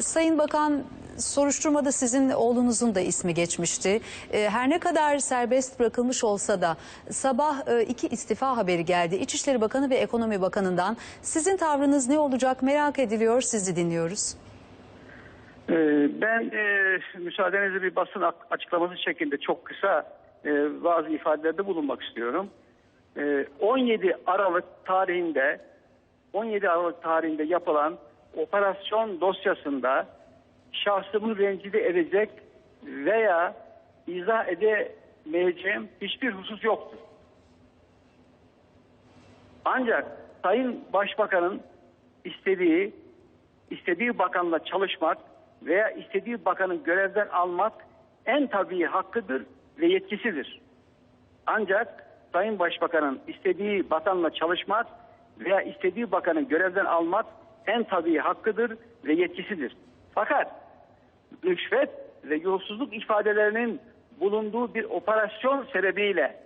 Sayın Bakan soruşturmada sizin oğlunuzun da ismi geçmişti. E, her ne kadar serbest bırakılmış olsa da sabah e, iki istifa haberi geldi. İçişleri Bakanı ve Ekonomi Bakanı'ndan. Sizin tavrınız ne olacak merak ediliyor. Sizi dinliyoruz. Ee, Ben e, müsaadenizle bir basın açıklaması şeklinde çok kısa e, bazı ifadelerde bulunmak istiyorum. E, 17 Aralık tarihinde 17 Aralık tarihinde yapılan operasyon dosyasında şahsımı rencide edecek veya izah edemeyeceğim hiçbir husus yoktur. Ancak Sayın Başbakan'ın istediği istediği bakanla çalışmak veya istediği bakanı görevden almak en tabii hakkıdır ve yetkisidir. Ancak Sayın Başbakan'ın istediği bakanla çalışmak veya istediği bakanı görevden almak en tabii hakkıdır ve yetkisidir. Fakat rüşvet ve yolsuzluk ifadelerinin bulunduğu bir operasyon sebebiyle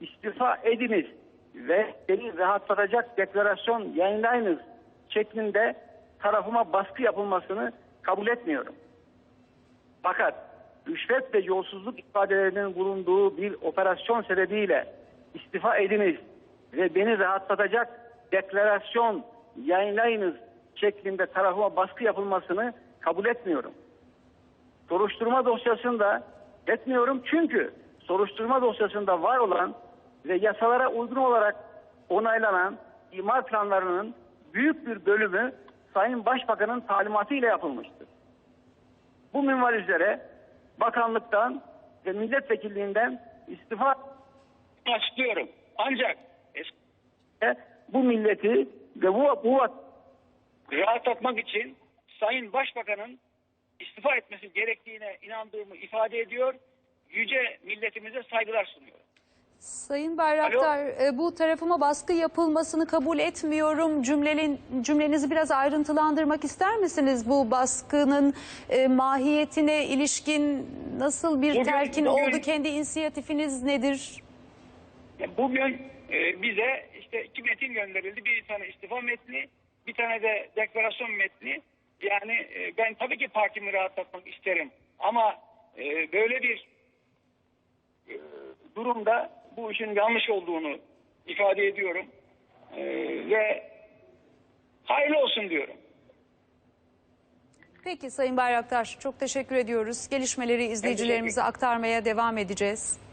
istifa ediniz ve beni rahatlatacak deklarasyon yayınlayınız şeklinde tarafıma baskı yapılmasını kabul etmiyorum. Fakat rüşvet ve yolsuzluk ifadelerinin bulunduğu bir operasyon sebebiyle istifa ediniz ve beni rahatlatacak deklarasyon yayınlayınız şeklinde tarafıma baskı yapılmasını kabul etmiyorum. Soruşturma dosyasında etmiyorum çünkü soruşturma dosyasında var olan ve yasalara uygun olarak onaylanan imar planlarının büyük bir bölümü Sayın Başbakan'ın talimatıyla yapılmıştır. Bu minval üzere bakanlıktan ve milletvekilliğinden istifa açıklıyorum. Ancak bu milleti ve bu, bu rahatlatmak için Sayın Başbakan'ın istifa etmesi gerektiğine inandığımı ifade ediyor. Yüce milletimize saygılar sunuyorum. Sayın Bayraktar e, bu tarafıma baskı yapılmasını kabul etmiyorum. Cümlenin, cümlenizi biraz ayrıntılandırmak ister misiniz? Bu baskının e, mahiyetine ilişkin nasıl bir Bugün- telkin bugün- oldu? Kendi inisiyatifiniz nedir? Bugün e, bize işte iki metin gönderildi. Bir tane istifa metni, bir tane de deklarasyon metni. Yani e, ben tabii ki partimi rahatlatmak isterim. Ama e, böyle bir e, durumda bu işin yanlış olduğunu ifade ediyorum. E, ve hayırlı olsun diyorum. Peki Sayın Bayraktar çok teşekkür ediyoruz. Gelişmeleri izleyicilerimize aktarmaya devam edeceğiz.